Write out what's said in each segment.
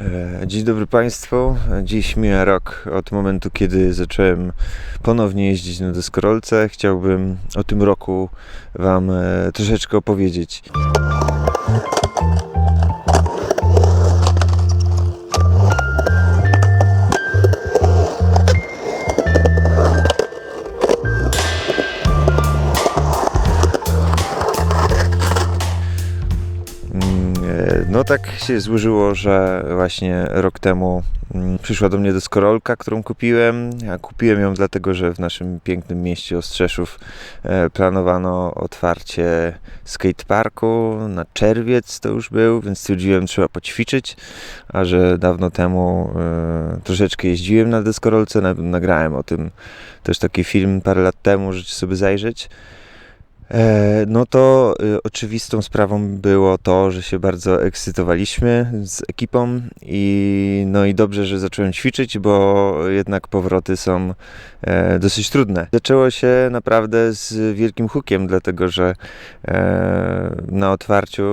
E, Dzień dobry Państwu. Dziś mija rok od momentu, kiedy zacząłem ponownie jeździć na deskorolce. Chciałbym o tym roku Wam e, troszeczkę opowiedzieć. Się złożyło, że właśnie rok temu mm, przyszła do mnie deskorolka, którą kupiłem. A kupiłem ją dlatego, że w naszym pięknym mieście Ostrzeszów e, planowano otwarcie skateparku na czerwiec to już był, więc stwierdziłem, trzeba poćwiczyć, a że dawno temu e, troszeczkę jeździłem na deskorolce, na- nagrałem o tym też taki film parę lat temu, żeby sobie zajrzeć. E, No to y, oczywistą sprawą było to, że się bardzo ekscytowaliśmy z ekipą i no i dobrze, że zacząłem ćwiczyć, bo jednak powroty są e, dosyć trudne. Zaczęło się naprawdę z wielkim hukiem, dlatego że e, na otwarciu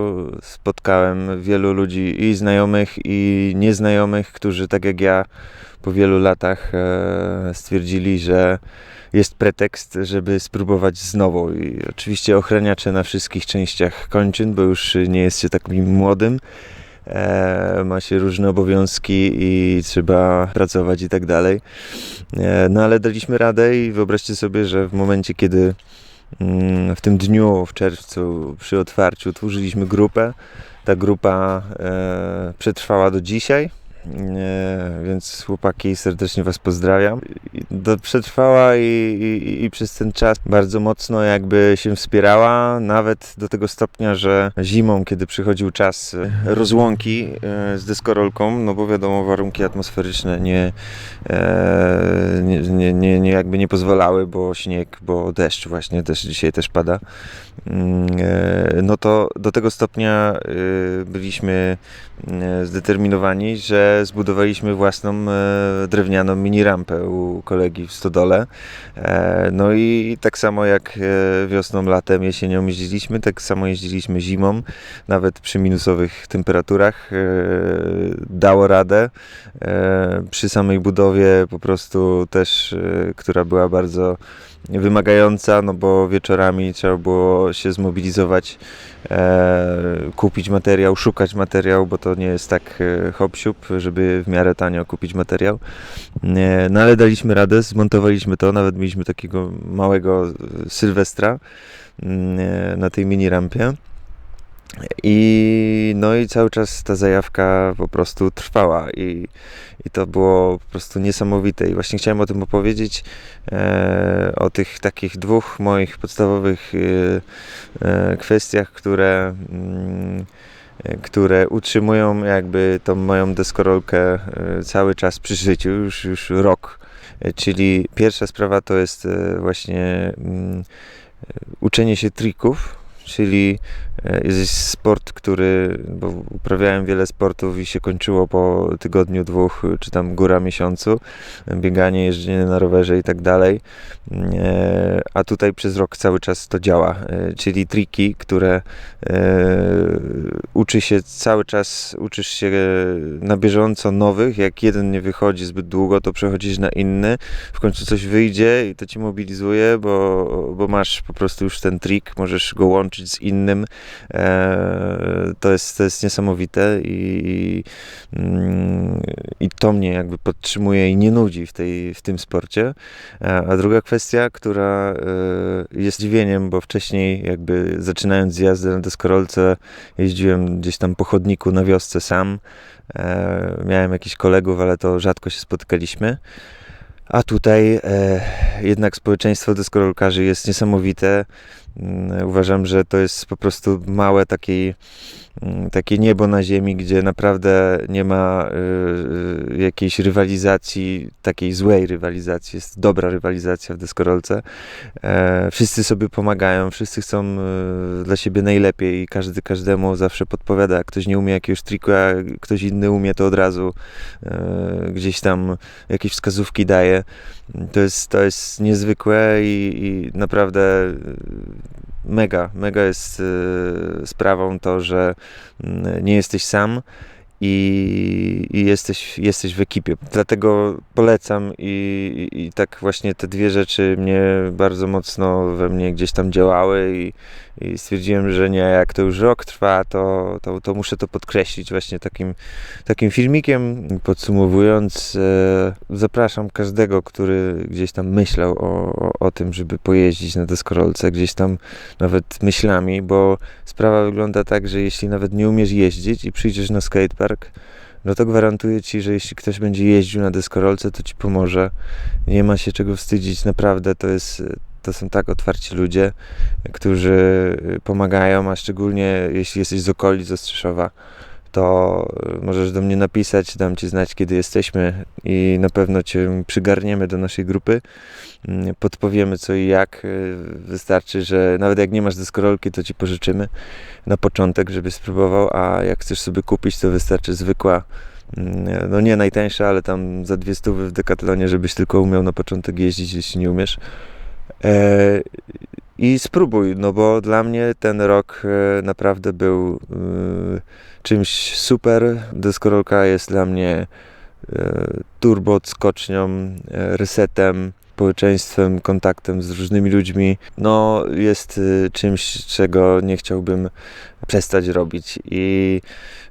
spotkałem wielu ludzi i znajomych i nieznajomych, którzy tak jak ja po wielu latach e, stwierdzili, że jest pretekst, żeby spróbować znowu. I oczywiście ochraniacze na wszystkich częściach kończyn, bo już nie jest się takim młodym. E, ma się różne obowiązki i trzeba pracować i tak dalej. E, no ale daliśmy radę i wyobraźcie sobie, że w momencie, kiedy mm, w tym dniu, w czerwcu, przy otwarciu tworzyliśmy grupę, ta grupa e, przetrwała do dzisiaj. Więc chłopaki serdecznie Was pozdrawiam. Do, przetrwała i, i, i przez ten czas bardzo mocno jakby się wspierała, nawet do tego stopnia, że zimą, kiedy przychodził czas e, rozłąki e, z deskorolką, no bo wiadomo, warunki atmosferyczne nie, e, nie, nie, nie, nie jakby nie pozwalały, bo śnieg, bo deszcz właśnie, deszcz dzisiaj też pada. Mm, No to do tego stopnia byliśmy zdeterminowani, że zbudowaliśmy własną drewnianą mini rampę u kolegi w Stodole. E, No i tak samo jak e, wiosną, latem, jesienią jeździliśmy, tak samo jeździliśmy zimą, nawet przy minusowych temperaturach. e, Dało radę. Przy samej budowie po prostu też, która była bardzo wymagająca, no bo wieczorami trzeba było się zmobilizować, e, kupić materiał, szukać materiał, bo to nie jest tak e, hop żeby w miarę tanio kupić materiał. E, no ale daliśmy radę, zmontowaliśmy to, nawet mieliśmy takiego małego Sylwestra mm, e, na tej mini rampie. I no i cały czas ta zajawka po prostu trwała i, i to było po prostu niesamowite. I właśnie chciałem o tym opowiedzieć, e, o tych takich dwóch moich podstawowych e, e, kwestiach, które, mm, które utrzymują jakby tą moją deskorolkę e, cały czas przy życiu, już, już rok. E, Czyli pierwsza sprawa to jest właśnie mm, uczenie się trików, czyli e, jest sport, który, bo uprawiałem wiele sportów i się kończyło po tygodniu, dwóch, czy tam góra miesiącu, bieganie, jeżdżenie na rowerze i tak dalej, E, a tutaj przez rok cały czas to działa, E, czyli triki, które uczy się cały czas, uczysz się na bieżąco nowych, jak jeden nie wychodzi zbyt długo, to przechodzisz na inny, w końcu coś wyjdzie i to ci mobilizuje, bo, bo masz po prostu już ten trik, możesz go łączyć z innym. E, to, jest, to jest niesamowite i, mm, i to mnie jakby podtrzymuje i nie nudzi w, tej, w tym sporcie. A, a druga kwestia, która e, jest zdziwieniem, bo wcześniej jakby zaczynając jazdę na deskorolce jeździłem gdzieś tam po chodniku na wiosce sam. E, miałem jakichś kolegów, ale to rzadko się spotykaliśmy. A tutaj e, jednak społeczeństwo deskorolkarzy jest niesamowite. Mm, Uważam, że to jest po prostu małe takie, mm, takie niebo na ziemi, gdzie naprawdę nie ma y, y, jakiejś rywalizacji, takiej złej rywalizacji. Jest dobra rywalizacja w deskorolce. E, wszyscy sobie pomagają, wszyscy chcą y, dla siebie najlepiej i każdy każdemu zawsze podpowiada. Jak ktoś nie umie jakiegoś triku, a ktoś inny umie, to od razu gdzieś tam jakieś wskazówki daje. To jest, to jest niezwykłe i, i naprawdę mega, mega jest y, sprawą to, że mm, nie jesteś sam i, i jesteś, jesteś w ekipie. Dlatego polecam i, i, i tak właśnie te dwie rzeczy mnie bardzo mocno we mnie gdzieś tam działały i, i stwierdziłem, że nie, jak to już rok trwa, to, to, to muszę to podkreślić właśnie takim, takim filmikiem. Podsumowując, e, zapraszam każdego, który gdzieś tam myślał o, o, o tym, żeby pojeździć na deskorolce, gdzieś tam nawet myślami, bo sprawa wygląda tak, że jeśli nawet nie umiesz jeździć i przyjdziesz na skatepark, no to gwarantuję Ci, że jeśli ktoś będzie jeździł na deskorolce, to Ci pomoże. Nie ma się czego wstydzić, naprawdę to jest, to są tak otwarci ludzie, którzy pomagają, a szczególnie jeśli jesteś z okolic Ostrzeszowa, to możesz do mnie napisać, dam Ci znać, kiedy jesteśmy i na pewno Cię przygarniemy do naszej grupy. Podpowiemy co i jak. Wystarczy, że nawet jak nie masz deskorolki, to Ci pożyczymy na początek, żebyś spróbował, a jak chcesz sobie kupić, to wystarczy zwykła no nie najtańsza, ale tam za dwie stówy w Decathlonie, żebyś tylko umiał na początek jeździć, jeśli nie umiesz. E, I spróbuj, no bo dla mnie ten rok e, naprawdę był e, czymś super. Deskorolka jest dla mnie turbo skocznią, resetem, społeczeństwem, kontaktem z różnymi ludźmi. No, jest czymś, czego nie chciałbym przestać robić i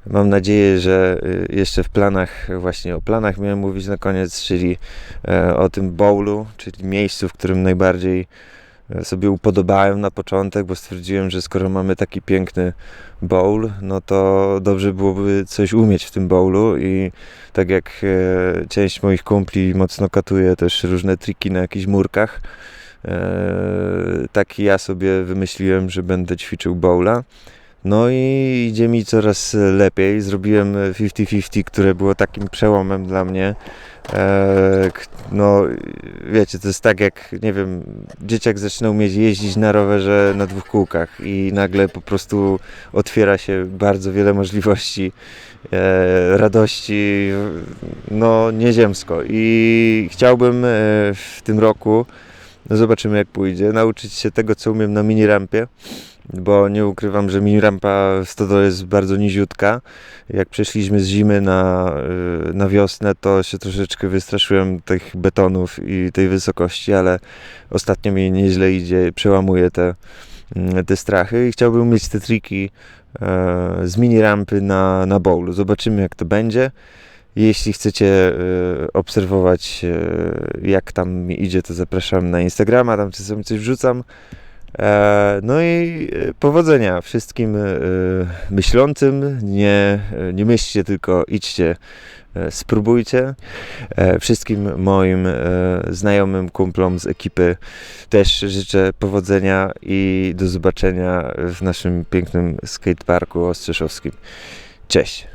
mam nadzieję, że jeszcze w planach, właśnie o planach miałem mówić na koniec, czyli o tym bowlu, czyli miejscu, w którym najbardziej sobie upodobałem na początek, bo stwierdziłem, że skoro mamy taki piękny bowl, no to dobrze byłoby coś umieć w tym bowlu i tak jak e, część moich kumpli mocno katuje też różne triki na jakichś murkach, e, tak ja sobie wymyśliłem, że będę ćwiczył bowla. No i idzie mi coraz lepiej. Zrobiłem 50-50, które było takim przełomem dla mnie. E, no, wiecie, to jest tak jak, nie wiem, dzieciak zaczyna umieć jeździć na rowerze na dwóch kółkach i nagle po prostu otwiera się bardzo wiele możliwości e, radości, no, nieziemsko. I chciałbym e, w tym roku, zobaczymy jak pójdzie, nauczyć się tego, co umiem na mini rampie bo nie ukrywam, że mini rampa w Stodole jest bardzo niziutka. Jak przeszliśmy z zimy na, y, na wiosnę, to się troszeczkę wystraszyłem tych betonów i tej wysokości, ale ostatnio mi nieźle idzie, przełamuję te, mm, te strachy i chciałbym mieć te triki e, z mini rampy na, na bowlu. Zobaczymy jak to będzie. Jeśli chcecie e, obserwować e, jak tam mi idzie, to zapraszam na Instagrama, tam czasami coś wrzucam. E, no i powodzenia wszystkim myślącym. Nie, nie myślcie, tylko idźcie, spróbujcie. Wszystkim moim znajomym, kumplom z ekipy też życzę powodzenia i do zobaczenia w naszym pięknym skateparku ostrzeszowskim. Cześć!